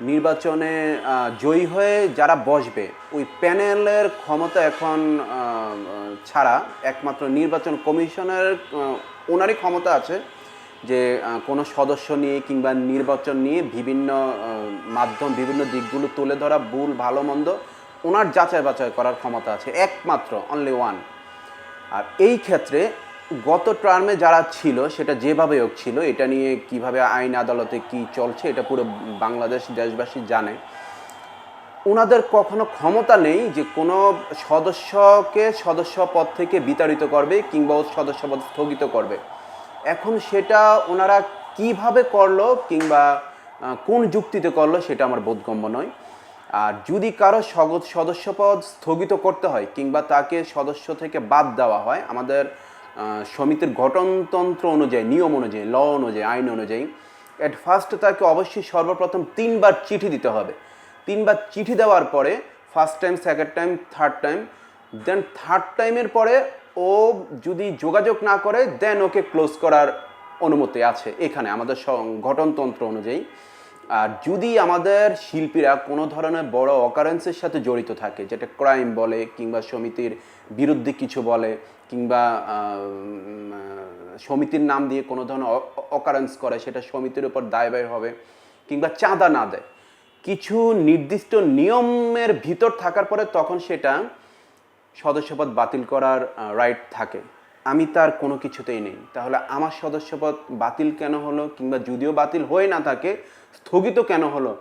নির্বাচনে জয়ী হয়ে যারা বসবে, ওই প্যানেলের ক্ষমতা এখন ছাড়া একমাত্র নির্বাচন কমিশনের ওনারই ক্ষমতা আছে যে কোনো সদস্য নিয়ে কিংবা নির্বাচন নিয়ে বিভিন্ন মাধ্যম, বিভিন্ন দিকগুলো তুলে ধরা, ভুল, ভালো, মন্দ, ওনার যাচাই বাছাই করার ক্ষমতা আছে, একমাত্র অনলি ওয়ান আর এই ক্ষেত্রে গত টার্মে যারা ছিল, সেটা যেভাবে হোক ছিল, এটা নিয়ে কীভাবে আইন আদালতে কি চলছে, এটা পুরো বাংলাদেশ দেশবাসী জানে। ওনাদের কখনো ক্ষমতা নেই যে কোনো সদস্যকে সদস্য পদ থেকে বিতাড়িত করবে কিংবা সদস্য পদ স্থগিত করবে। এখন সেটা ওনারা কীভাবে করল কিংবা কোন যুক্তিতে করল সেটা আমার বোধগম্য নয়। আর যদি কারও সদস্যপদ স্থগিত করতে হয় কিংবা তাকে সদস্য থেকে বাদ দেওয়া হয়, আমাদের সমিতির গঠনতন্ত্র অনুযায়ী, নিয়ম অনুযায়ী, ল অনুযায়ী, আইন অনুযায়ী অ্যাট ফার্স্ট তাকে অবশ্যই সর্বপ্রথম তিনবার চিঠি দিতে হবে। তিনবার চিঠি দেওয়ার পরে first time second time third time then third টাইমের পরে ও যদি যোগাযোগ না করে দেন ওকে ক্লোজ করার অনুমতি আছে এখানে আমাদের গঠনতন্ত্র অনুযায়ী। আর যদি আমাদের শিল্পীরা কোনো ধরনের বড় অকারেন্সের সাথে জড়িত থাকে, যেটা ক্রাইম বলে কিংবা সমিতির বিরুদ্ধে কিছু বলে কিংবা সমিতির নাম দিয়ে কোনো ধরনের অকারেন্স করে, সেটা সমিতির উপর দায়বাহী হবে কিংবা চাঁদা না দেয়, কিছু নির্দিষ্ট নিয়মের ভিতর থাকার পরে তখন সেটা সদস্যপদ বাতিল করার রাইট থাকে। আমি তার কোনো কিছুতেই নেই। তাহলে আমার সদস্যপদ বাতিল কেন হলো কিংবা যদিও বাতিল হয়ে না থাকে, স্থগিত কেন হলো?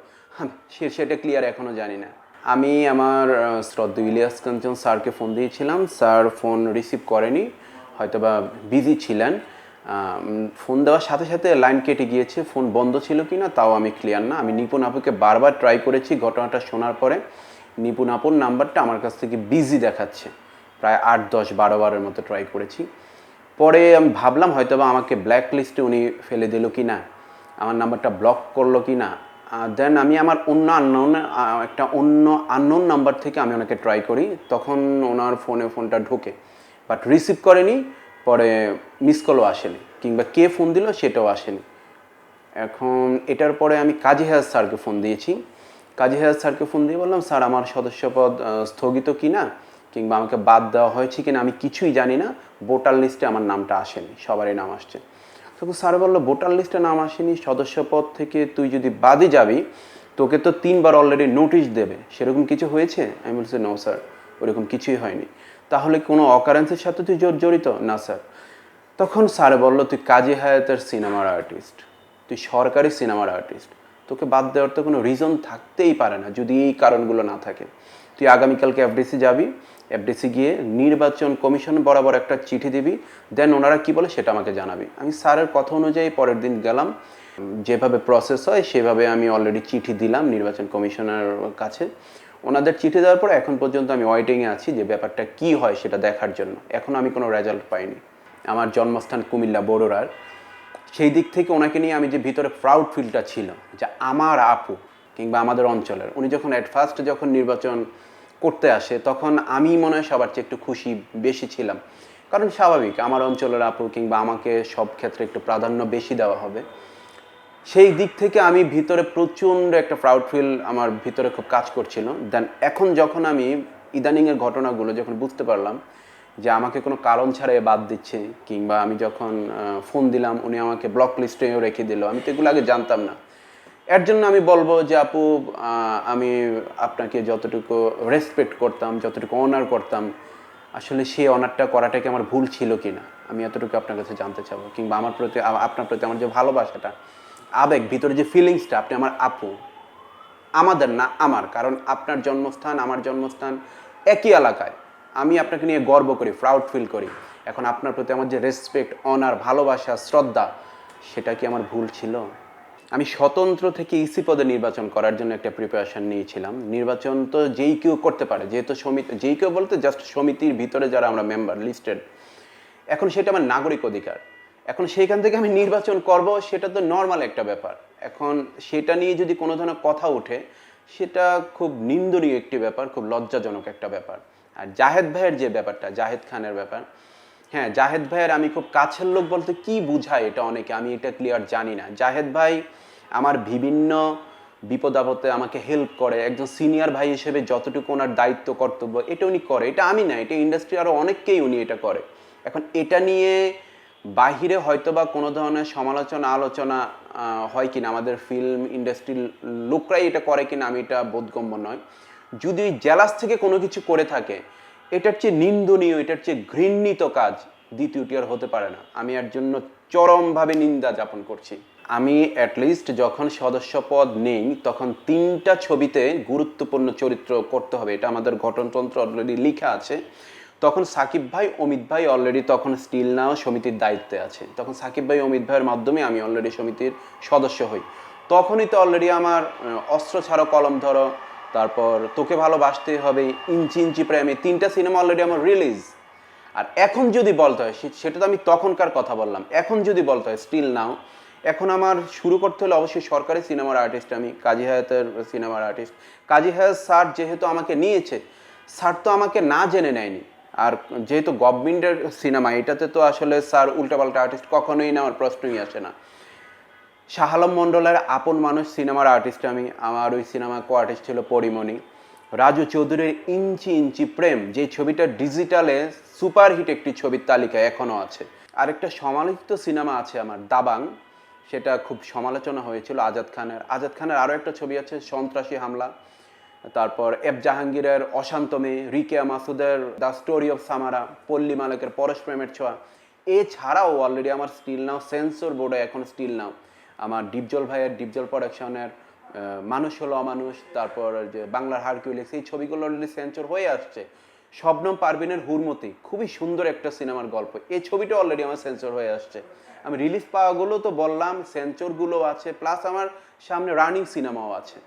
সে সেটা ক্লিয়ার এখনও জানি না। আমি আমার শ্রদ্ধ ইলিয়াস কাঞ্চন স্যারকে ফোন দিয়েছিলাম। স্যার ফোন রিসিভ করেনি, হয়তোবা বিজি ছিলেন। ফোন দেওয়ার সাথে সাথে লাইন কেটে গিয়েছে। ফোন বন্ধ ছিল কি না তাও আমি ক্লিয়ার না। আমি নিপুণ আপুকে বারবার ট্রাই করেছি ঘটনাটা শোনার পরে। নিপুণ আপুর নাম্বারটা আমার কাছ থেকে বিজি দেখাচ্ছে। প্রায় আট, দশ, বারো বারের মতো ট্রাই করেছি। পরে আমি ভাবলাম হয়তো বা আমাকে ব্ল্যাক লিস্টে উনি ফেলে দিল কি না আমার নাম্বারটা ব্লক করল কি না দেন আমি আমার অন্য আননোন একটা অন্য আননোন নাম্বার থেকে আমি ওনাকে ট্রাই করি। তখন ওনার ফোনে ফোনটা ঢোকে বাট রিসিভ করেনি, পরে মিস কলও আসেনি, কিংবা কে ফোন দিল সেটাও আসেনি। এখন এটার পরে আমি কাজী হায়াজ স্যারকে ফোন দিয়েছি। কাজী হায়াজ স্যারকে ফোন দিয়ে বললাম, স্যার, আমার সদস্যপদ স্থগিত কি না কিংবা আমাকে বাদ দেওয়া হয়েছে কিনা আমি কিছুই জানি না, ভোটার লিস্টে আমার নামটা আসেনি, সবারই নাম আসছে। তখন স্যার বলল, ভোটার লিস্টে নাম আসেনি, সদস্যপদ থেকে তুই যদি বাদে যাবি, তোকে তো তিনবার অলরেডি নোটিশ দেবে। সেরকম কিছু হয়েছে? আমি বলছি নো স্যার ওরকম কিছুই হয়নি। তাহলে কোনো অকারেন্সের সাথে তুই জোর জড়িত? না স্যার তখন স্যার বলল, তুই কাজী হায়াতের সিনেমার আর্টিস্ট তুই সরকারি সিনেমার আর্টিস্ট তোকে বাদ দেওয়ার তো কোনো রিজন থাকতেই পারে না, যদি এই কারণগুলো না থাকে। তুই আগামীকালকে এফডিসি যাবি এফডিসি গিয়ে নির্বাচন কমিশন বরাবর একটা চিঠি দিবি দেন ওনারা কি বলে সেটা আমাকে জানাবি। আমি স্যারের কথা অনুযায়ী পরের দিন গেলাম, যেভাবে প্রসেস হয় সেভাবে আমি অলরেডি চিঠি দিলাম নির্বাচন কমিশনের কাছে। ওনাদের চিঠি দেওয়ার পর এখন পর্যন্ত আমি ওয়েটিংয়ে আছি যে ব্যাপারটা কি হয় সেটা দেখার জন্য। এখন আমি কোনো রেজাল্ট পাইনি। আমার জন্মস্থান কুমিল্লা বড়োরার সেই দিক থেকে ওনাকে নিয়ে আমি যে ভিতরে প্রাউড ফিলটা ছিল যে আমার আপু কিংবা আমাদের অঞ্চলের। উনি যখন অ্যাট ফার্স্ট যখন নির্বাচন করতে আসে, তখন আমি মনে হয় সবার চেয়ে একটু খুশি, বেশি ছিলাম। কারণ স্বাভাবিক, আমার অঞ্চলের আপু কিংবা আমাকে সব ক্ষেত্রে একটু প্রাধান্য বেশি দেওয়া হবে। সেই দিক থেকে আমি ভিতরে প্রচণ্ড একটা প্রাউড ফিল আমার ভিতরে খুব কাজ করছিল। দেন এখন যখন আমি ইদানিংয়ের ঘটনাগুলো যখন বুঝতে পারলাম যে আমাকে কোনো কারণ ছাড়াই বাদ দিচ্ছে, কিংবা আমি যখন ফোন দিলাম, উনি আমাকে ব্লক লিস্টেও রেখে দিল, আমি তো এগুলো আগে জানতাম না। এর জন্য আমি বলব যে আপু আমি আপনাকে যতটুকু রেসপেক্ট করতাম, যতটুকু অনার করতাম, আসলে সেই অনারটা করাটা কি আমার ভুল ছিল কি না আমি এতটুকু আপনার কাছে জানতে চাবো। কিংবা আমার প্রতি আপনার প্রতি আমার যে ভালোবাসাটা, আবেগ, ভিতরে যে ফিলিংসটা আপনি আমার আপু, আমাদের না আমার, কারণ আপনার জন্মস্থান, আমার জন্মস্থান একই এলাকায়। আমি আপনাকে নিয়ে গর্ব করি প্রাউড ফিল করি। এখন আপনার প্রতি আমার যে রেসপেক্ট অনার ভালোবাসা, শ্রদ্ধা, সেটা কি আমার ভুল ছিল? আমি স্বতন্ত্র থেকে ইসি পদে নির্বাচন করার জন্য একটা প্রিপারেশন নিয়েছিলাম। নির্বাচন তো যেই কেউ করতে পারে, যেহেতু সমিতি, যেই কেউ বলতে জাস্ট সমিতির ভিতরে যারা আমরা মেম্বার লিস্টেড এখন সেটা আমার নাগরিক অধিকার। এখন সেইখান থেকে আমি নির্বাচন করব, সেটা তো নর্মাল একটা ব্যাপার। এখন সেটা নিয়ে যদি কোনো ধরনের কথা ওঠে, সেটা খুব নিন্দনীয় একটি ব্যাপার, খুব লজ্জাজনক একটা ব্যাপার। আর জাহেদ ভাইয়ের যে ব্যাপারটা, জাহেদ খানের ব্যাপার হ্যাঁ জাহেদ ভাইয়ের আমি খুব কাছের লোক বলতে কি বুঝায় এটা অনেকে? আমি এটা ক্লিয়ার জানি না। জাহেদ ভাই আমার বিভিন্ন বিপদ আপদে আমাকে হেল্প করে। একজন সিনিয়র ভাই হিসেবে যতটুকু ওনার দায়িত্ব, কর্তব্য, এটা উনি করে। এটা আমি না, এটা ইন্ডাস্ট্রি আরও অনেককেই উনি এটা করে। এখন এটা নিয়ে বাহিরে হয়তো বা কোনো ধরনের সমালোচনা, আলোচনা হয় কিনা, আমাদের ফিল্ম ইন্ডাস্ট্রির লোকরাই এটা করে কিনা, আমি এটা বোধগম্য নয়। যদি জেলাস থেকে কোনো কিছু করে থাকে এটার চেয়ে নিন্দনীয়, এটার চেয়ে ঘৃণিত কাজ দ্বিতীয়টি আর হতে পারে না। আমি এর জন্য চরমভাবে নিন্দা যাপন করছি। আমি অ্যাটলিস্ট যখন সদস্য পদ নেই, তখন তিনটা ছবিতে গুরুত্বপূর্ণ চরিত্র করতে হবে। এটা আমাদের গঠনতন্ত্র অলরেডি লেখা আছে। তখন সাকিব ভাই, অমিত ভাই অলরেডি তখন স্টিল নাও সমিতির দায়িত্বে আছে। তখন সাকিব ভাই, অমিত ভাইয়ের মাধ্যমে আমি অলরেডি সমিতির সদস্য হই। তখনই তো অলরেডি আমার অস্ত্র ছাড়ো কলম ধরো তারপর তোকে ভালোবাসতে হবে ইঞ্চি ইঞ্চি প্রেমে তিনটা সিনেমা অলরেডি আমার রিলিজ আর এখন যদি বলতে হয় সেটা তো আমি তখনকার কথা বললাম। এখন যদি বলতে হয় স্টিল নাও এখন আমার শুরু করতে হলে অবশ্যই সরকারি সিনেমার আর্টিস্ট আমি, কাজী হায়াতের সিনেমার আর্টিস্ট কাজী হায়াত স্যার যেহেতু আমাকে নিয়েছে, স্যার তো আমাকে না জেনে নেয়নি। আর যেহেতু গভর্নমেন্টের সিনেমা, এটাতে তো আসলে স্যার উল্টাপাল্টা আর্টিস্ট কখনোই নেওয়ার প্রশ্নই আসে না। শাহ আলম মণ্ডলের আপন মানুষ সিনেমার আর্টিস্ট আমি। আমার ওই সিনেমা কো আর্টিস্ট ছিল পরিমণি। রাজু চৌধুরীর ইঞ্চি ইঞ্চি প্রেম, যে ছবিটা ডিজিটালে সুপারহিট একটি ছবির তালিকায় এখনও আছে। আরেকটা সমালোচিত সিনেমা আছে আমার, দাবাং। সেটা খুব সমালোচনা হয়েছিল আজাদ খানের। আজাদ খানের আরও একটা ছবি আছে, সন্ত্রাসী হামলা। তারপর এফ জাহাঙ্গীরের অশান্ত মেয়ে, রিকেয়া মাসুদের দ্য স্টোরি অফ সামারা পল্লী মালিকের পরশ প্রেমের ছোঁয়া। এছাড়াও অলরেডি আমার স্টিল নাও সেন্সর বোর্ডে এখন স্টিল নাও আমার ডিপজল ভাইয়ের ডিপজল প্রোডাকশনের মানুষ হলো অমানুষ, তারপর যে বাংলার হারকিউলিক্স এই ছবিগুলো অলরেডি সেন্সর হয়ে আসছে। শবনম পারভিনের হুরমতি, খুবই সুন্দর একটা সিনেমার গল্প। এই ছবিটা অলরেডি আমার সেন্সর হয়ে আসছে। আমি রিলিজ পাওয়াগুলো তো বললাম সেন্সরগুলো আছে প্লাস আমার সামনে রানিং সিনেমাও আছে।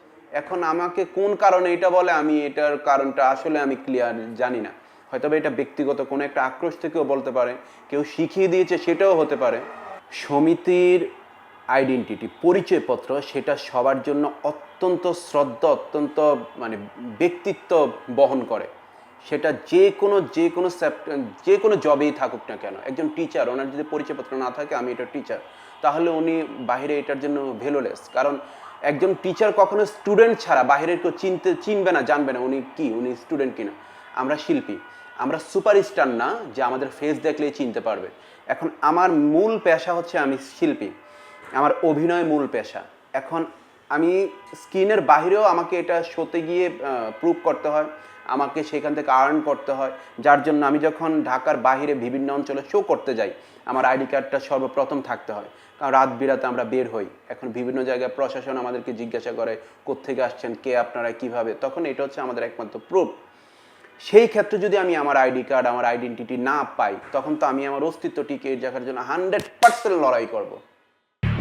এখন আমাকে কোন কারণে এটা বলে, আমি এটার কারণটা আসলে আমি ক্লিয়ার জানি না। হয়তো এটা ব্যক্তিগত কোনো একটা আক্রোশ থেকেও বলতে পারে, কেউ শিখিয়ে দিয়েছে সেটাও হতে পারে। সমিতির আইডেন্টিটি পরিচয়পত্র, সেটা সবার জন্য অত্যন্ত শ্রদ্ধা, অত্যন্ত মানে ব্যক্তিত্ব বহন করে। সেটা যে কোনো যে কোনো যে কোনো জবেই থাকুক না কেন, একজন টিচার ওনার যদি পরিচয়পত্র না থাকে, আমি এটা টিচার তাহলে উনি বাইরে এটার জন্য ভ্যালুলেস কারণ একজন টিচার কখনো স্টুডেন্ট ছাড়া, বাইরের কেউ চিনতে, চিনবে না, জানবে না, উনি কি, উনি স্টুডেন্ট কিনা। আমরা শিল্পী, আমরা সুপারস্টার না যে আমাদের ফেস দেখলেই চিনতে পারবে। এখন আমার মূল পেশা হচ্ছে আমি শিল্পী। আমার অভিনয় মূল পেশা। এখন আমি স্ক্রিনের বাইরেও আমাকে এটা শোতে গিয়ে প্রুভ করতে হয়। আমাকে সেখান থেকে আর্ন করতে হয়। যার জন্য আমি যখন ঢাকার বাইরে বিভিন্ন অঞ্চলে শো করতে যাই, আমার আইডি কার্ডটা সর্বপ্রথম থাকতে হয়। কারণ রাত বিরাতে আমরা বের হই। এখন বিভিন্ন জায়গায় প্রশাসন আমাদেরকে জিজ্ঞাসা করে, কোত্থেকে আসছেন? কে আপনারা? কীভাবে? তখন এটা হচ্ছে আমাদের একমাত্র প্রুফ সেই ক্ষেত্রে যদি আমি আমার আইডি কার্ড আমার আইডেন্টিটি না পাই, তখন তো আমি আমার অস্তিত্ব টিকে রাখার জন্য হান্ড্রেড পার্সেন্ট লড়াই করব।